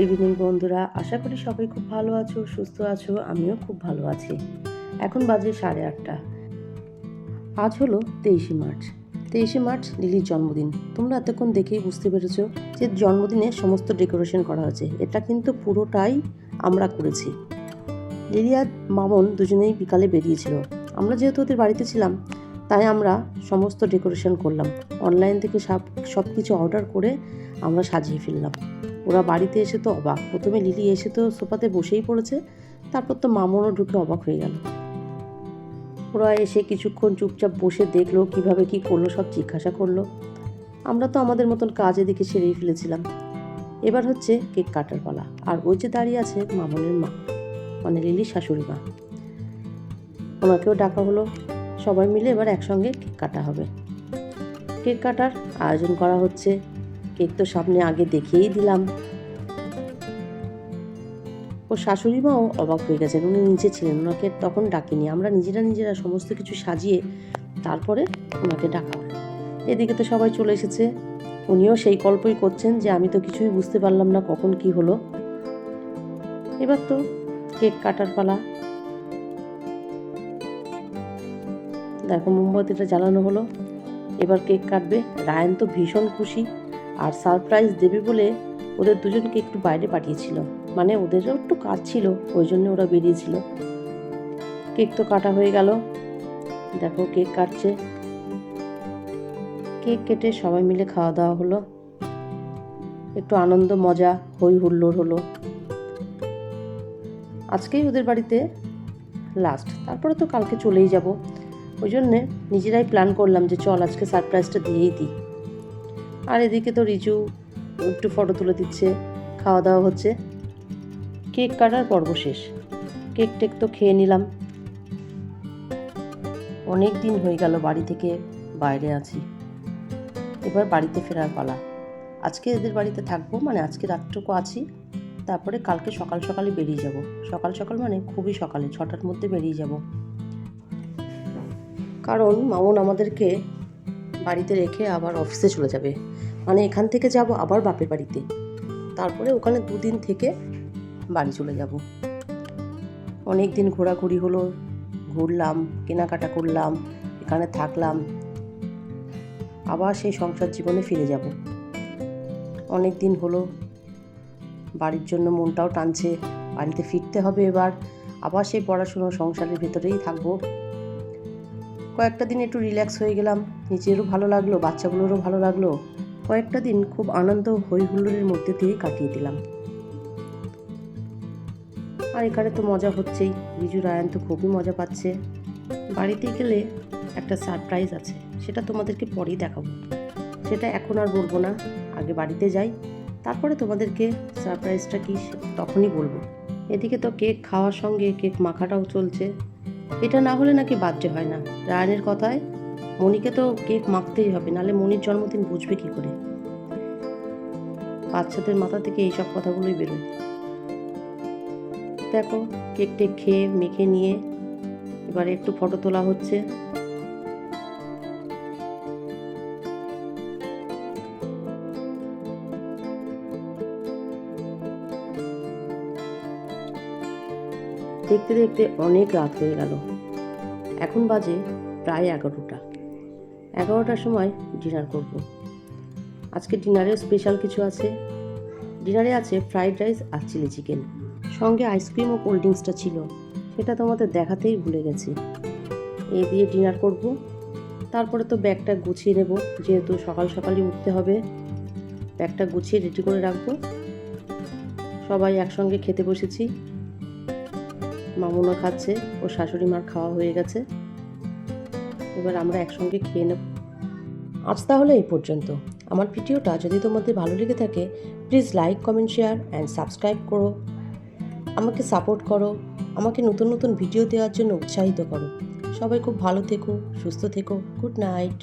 তোমরা আশা করি সবাই খুব ভালো আছো, সুস্থ আছো, আমিও খুব ভালো আছি। এখন বাজে সাড়ে আটটা। আজ হলো তেইশে মার্চ। তেইশে মার্চ লিলির জন্মদিন। তোমরা এতক্ষণ দেখেই বুঝতে পেরেছ যে জন্মদিনে সমস্ত ডেকোরেশন করা হয়েছে। এটা কিন্তু পুরোটাই আমরা করেছি। লিলি আর মামন দুজনেই বিকালে বেরিয়েছিল। আমরা যেহেতু ওদের বাড়িতে ছিলাম, তাই আমরা সমস্ত ডেকোরেশন করলাম। অনলাইন থেকে সব সব কিছু অর্ডার করে আমরা সাজিয়ে ফেললাম। ওরা বাড়িতে এসে তো অবাক। প্রথমে লিলি এসে তো সোফাতে বসেই পড়েছে, তারপর তো মামনও ঢুকে অবাক হয়ে গেল। ওরা এসে কিছুক্ষণ চুপচাপ বসে দেখল, কীভাবে কি করল, সব জিজ্ঞাসা করল। আমরা তো আমাদের মতন কাজ এদিকে সেরেই ফেলেছিলাম। এবার হচ্ছে কেক কাটার পালা। আর ওই যে দাঁড়িয়ে আছে মামনের মা মানে লিলির শাশুড়ি মা। ওনাকেও ডাকা হলো। সবাই মিলে এবার একসঙ্গে কেক কাটা হবে। কেক কাটার আয়োজন করা হচ্ছে কেক তো সামনে আগে দেখেই দিলাম। ও শাশুড়ি মাও অবাক হয়ে গেছেন। উনি নিচে ছিলেন ওনাকে তখন ডাকিনি। আমরা নিজেরা নিজেরা সমস্ত কিছু সাজিয়ে তারপরে ওনাকে ডাকা এদিকে তো সবাই চলে এসেছে। উনিও সেই গল্পই করছেন যে আমি তো কিছুই বুঝতে পারলাম না কখন কি হলো। এবার তো কেক কাটার পালা। দেখো মোমবাতিটা জ্বালানো হলো। এবার কেক কাটবে। রায়ন তো ভীষণ খুশি। আর সারপ্রাইজ দেবে বলে ওদের দুজনকে একটু বাইরে পাঠিয়েছিল। মানে ওদেরও একটু কাজ ছিল, ওই জন্য ওরা বেরিয়েছিল। কেক তো কাটা হয়ে গেল। দেখো কেক কাটছে। কেক কেটে সবাই মিলে খাওয়া দাওয়া হলো। একটু আনন্দ, মজা, হই হুল্লোড় হলো। আজকেই ওদের বাড়িতে লাস্ট তারপরে তো কালকে চলেই যাব। ওই জন্যে নিজেরাই প্ল্যান করলাম যে চল আজকে সারপ্রাইজটা দিয়েই দিই। আর এদিকে তো রিজু একটু ফটো তুলে দিচ্ছে, খাওয়া দাওয়া হচ্ছে। কেক কাটার পর্ব শেষ। কেক টেক তো খেয়ে নিলাম। অনেক দিন হয়ে গেল বাড়ি থেকে বাইরে আছি। এবার বাড়িতে ফেরার পালা। আজকে এদের বাড়িতে থাকব মানে আজকে রাতটুকু আছি। তারপরে কালকে সকাল সকালে বেরিয়ে যাব। সকাল সকাল মানে খুবই সকালে, ছটার মধ্যে বেরিয়ে যাব। কারণ মামুন আমাদেরকে বাড়িতে রেখে আবার অফিসে চলে যাবে। মানে এখান থেকে যাব আবার বাপের বাড়িতে। তারপরে ওখানে দুদিন থেকে বাড়ি চলে যাব। অনেক দিন ঘোরাঘুরি হলো, ঘুরলাম, কেনাকাটা করলাম, এখানে থাকলাম। আবার সেই সংসার জীবনে ফিরে যাব। অনেক দিন হলো, বাড়ির জন্য মনটাও টানছে, বাড়িতে ফিরতে হবে এবার। আবার সেই পড়াশুনো সংসারের ভেতরেই থাকব। কয়েকটা দিন একটু রিল্যাক্স হয়ে গেলাম। নিজেরও ভালো লাগল, বাচ্চাগুলোরও ভালো লাগল। কয়েকটা দিন খুব আনন্দ হই হুল্লোড়ের মধ্যে দিয়েই কাটিয়ে দিলাম। আর এখানে তো মজা হচ্ছেই। রিজু, রায়ান তো খুবই মজা পাচ্ছে। বাড়িতে গেলে একটা সারপ্রাইজ আছে, সেটা তোমাদেরকে পরেই দেখাবো। সেটা এখন আর বলব না, আগে বাড়িতে যাই। তারপরে তোমাদেরকে সারপ্রাইজটা কি তখনই বলব। এদিকে তো কেক খাওয়ার সঙ্গে কেক মাখাটাও চলছে। এটা না হলে নাকি বার্থডে হয় না। রায়ানের কথায় মনিকে তো কেক মাখতেই হবে, নালে মনির জন্মদিন বুঝবে কি করে? বাচ্চাদের মাথা থেকে এইসব কথাগুলোই বেরোয়। দেখো, কেক টেক খেয়ে মেখে নিয়ে এবারে একটু ফটো তোলা হচ্ছে। দেখতে দেখতে অনেক রাত হয়ে গেল। এখন বাজে প্রায় এগারোটা। এগারোটার সময় ডিনার করব। আজকে ডিনারে স্পেশাল কিছু আছে। ডিনারে আছে ফ্রাইড রাইস আর চিলি চিকেন। সঙ্গে আইসক্রিম ও কোল্ড ড্রিঙ্কসটা ছিল। সেটা তোমাদের দেখাতেই ভুলে গেছি। এ দিয়ে ডিনার করব। তারপরে তো ব্যাগটা গুছিয়ে নেব। যেহেতু সকাল সকালই উঠতে হবে, ব্যাগটা গুছিয়ে রেডি করে রাখব। সবাই একসঙ্গে খেতে বসেছি। মামুনা খাচ্ছে ও শাশুড়ি মার খাওয়া হয়ে গেছে। এবার আমরা একসঙ্গে খেয়ে নেব। আজ তাহলে এই পর্যন্ত। আমার ভিডিওটা যদি তোমাদের ভালো লেগে থাকে please like comment share and subscribe করো। আমাকে সাপোর্ট করো। আমাকে নতুন নতুন ভিডিও দেওয়ার জন্য উৎসাহিত করো। সবাই খুব ভালো থেকো, সুস্থ থেকো। Good night